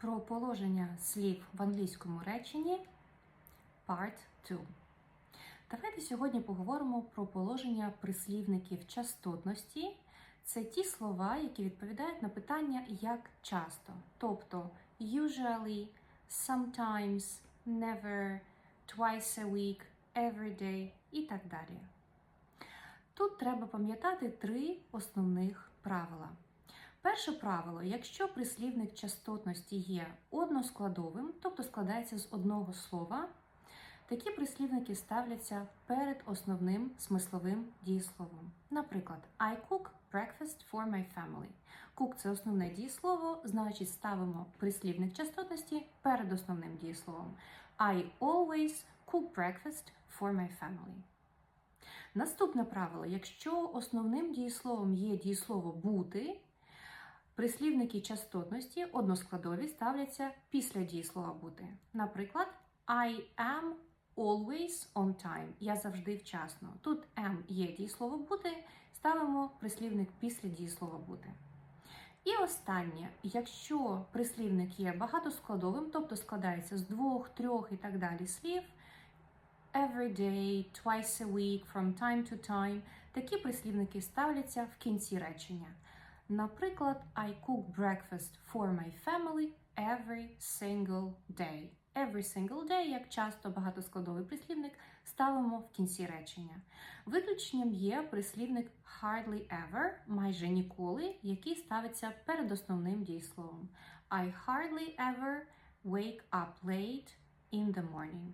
Про положення слів в англійському реченні Part 2. Давайте сьогодні поговоримо про положення прислівників частотності. Це ті слова, які відповідають на питання як часто, тобто usually, sometimes, never, twice a week, every day і так далі. Тут треба пам'ятати три основних правила. Перше правило: якщо прислівник частотності є односкладовим, тобто складається з одного слова, такі прислівники ставляться перед основним смисловим дієсловом. Наприклад, I cook breakfast for my family. Cook – це основне дієслово, значить ставимо прислівник частотності перед основним дієсловом. I always cook breakfast for my family. Наступне правило: якщо основним дієсловом є дієслово бути, прислівники частотності односкладові ставляться після дієслова бути. Наприклад, I am always on time. Я завжди вчасно. Тут am є дієслово бути, ставимо прислівник після дієслова бути. І останнє, якщо прислівник є багатоскладовим, тобто складається з двох, трьох і так далі слів, every day, twice a week, from time to time, такі прислівники ставляться в кінці речення. Наприклад, I cook breakfast for my family every single day. Every single day, як часто багатоскладовий прислівник, ставимо в кінці речення. Виключенням є прислівник hardly ever, майже ніколи, який ставиться перед основним дієсловом. I hardly ever wake up late in the morning.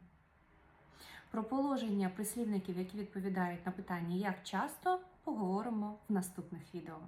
Про положення прислівників, які відповідають на питання як часто, поговоримо в наступних відео.